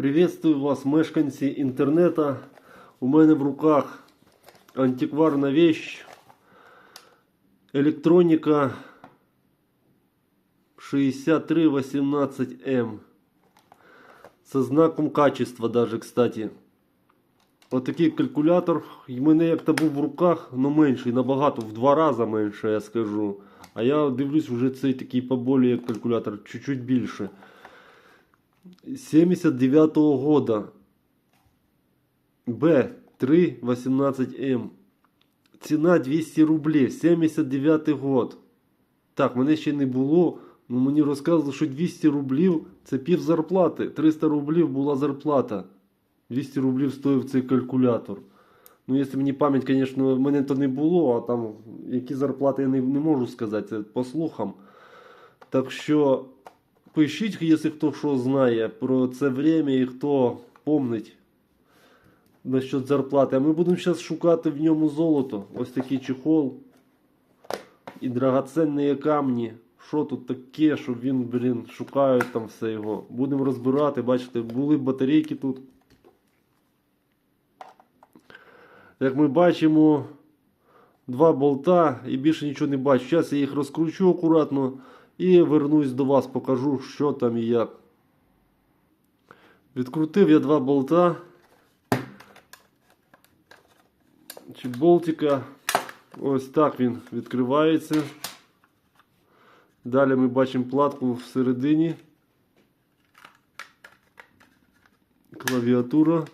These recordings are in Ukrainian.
Приветствую вас, мешканці інтернету. У мене в руках антикварна вещь. Електроніка 6318М. Со знаком качества даже, кстати. Отакий калькулятор. І в мене як-то був в руках, але менший, набагато, в два рази менше, я скажу. А я дивлюсь, вже цей такий поболі калькулятор, чуть-чуть більше. 79-го года. Б318М. Ціна 200 рублів. 79 год. Так, мене ще не було. Ну мені розказували, що 200 рублів це пів зарплати. 300 рублів була зарплата. 200 рублів стоїв цей калькулятор. Ну, якщо мені пам'ять, звісно, мене то не було, а там які зарплати я не, не можу сказати, це по слухам. Так що пишіть, якщо хто що знає про це время і хто помнить насчет зарплати. А ми будемо зараз шукати в ньому золото. Ось такий чехол. І драгоценні камні. Що тут таке, що він, блін, шукають там все його. Будемо розбирати, бачите, були батарейки тут. Як ми бачимо, два болта і більше нічого не бачу. Зараз я їх розкручу акуратно і вернусь до вас, покажу, що там і як. Відкрутив я два болта. Чи болтика. Ось так він відкривається. Далі ми бачимо платку всередині. Клавіатура.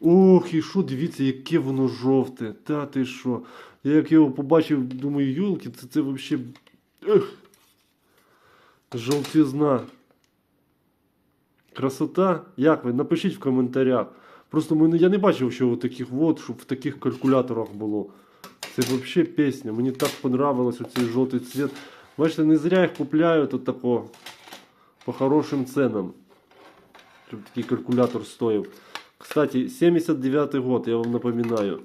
Ох, і що, дивіться, яке воно жовте. Та ти що? Я як його побачив, думаю, юлки, це, це взагалі. Ех. Жовтизна. Красота? Як ви? Напишіть в коментарях. Просто мене, я не бачив, що от таких от, щоб в таких калькуляторах було. Це взагалі пісня. Мені так понравилось оцей жовтий цвет. Бачите, не зря їх купляють от тако по хорошим ценам. Щоб такий калькулятор стоїв. Кстати, 79 год, я вам напоминаю.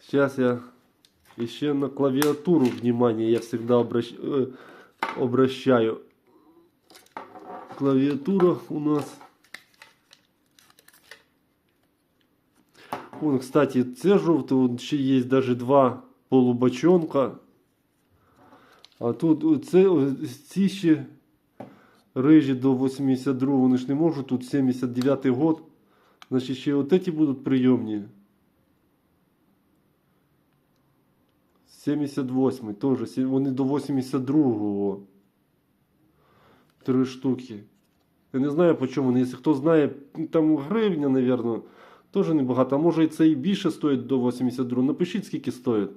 Сейчас я еще на клавиатуру внимание я всегда обращ... э, обращаю. Клавиатура у нас. Вон, кстати, це жовте, вон ще даже два полубочонка. А тут це, ці ще рижі до 82 вони ж не можуть, тут 79 год. Значить, ще от эти будуть прийомні. 78 теж. Вони до 82-го. Три штуки. Я не знаю по чому вони. Якщо хто знає, там гривня, напевно, теж небагато. А може і це і більше стоїть до 82. Напишіть, скільки стоїть.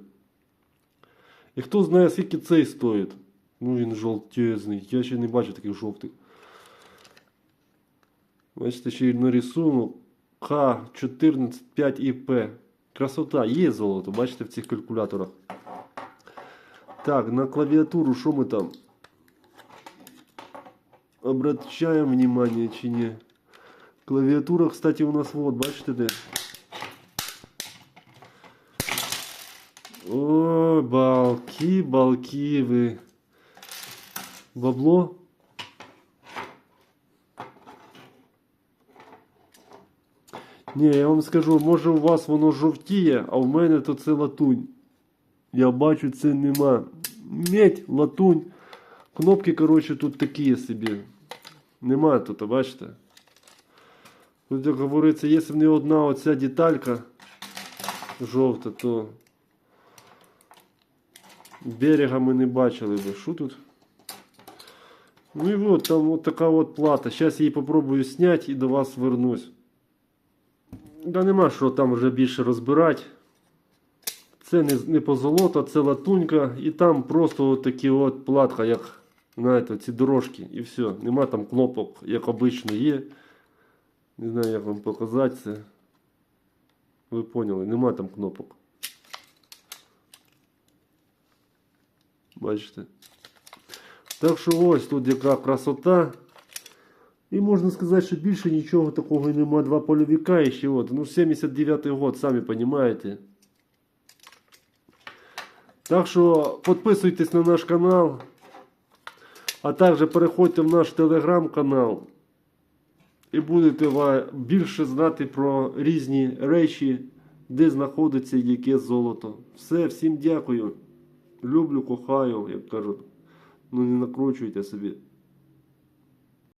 І хто знає, скільки цей стоїть. Ну він жовтезний. Я ще не бачу таких жовтих. Бачите, ще на рисунок К145ІП. Красота, є золото, бачите, в цих калькуляторах. Так, на клавіатуру що ми там? Обращаємо внимание чи ні? Клавіатура, кстати, у нас вот, бачите де? О, балки, балки ви. Бабло? Ні, я вам скажу, може у вас воно жовтіє, а в мене то це латунь. Я бачу, це нема. Медь, латунь. Кнопки, коротше, тут такі собі. Нема тут, бачите? Тут, як говориться, якщо не одна оця деталька жовта, то берега ми не бачили би. Що тут? Ну і от, там от така от плата. Зараз її попробую зняти і до вас вернусь. Да нема що там вже більше розбирати. Це не, не позолота, це латунька. І там просто от такі от платка, як знаєте, ці дорожки. І все. Нема там кнопок, як обично є. Не знаю, як вам показати це. Ви поняли, нема там кнопок. Бачите? Так що ось тут яка красота. І можна сказати, що більше нічого такого і нема. Два польовика ще от. Ну 79 год, самі розумієте. Так що підписуйтесь на наш канал. А також переходьте в наш телеграм-канал і будете більше знати про різні речі, де знаходиться яке золото. Все, всім дякую. Люблю, кохаю, як кажуть. Ну не накручуйте собі.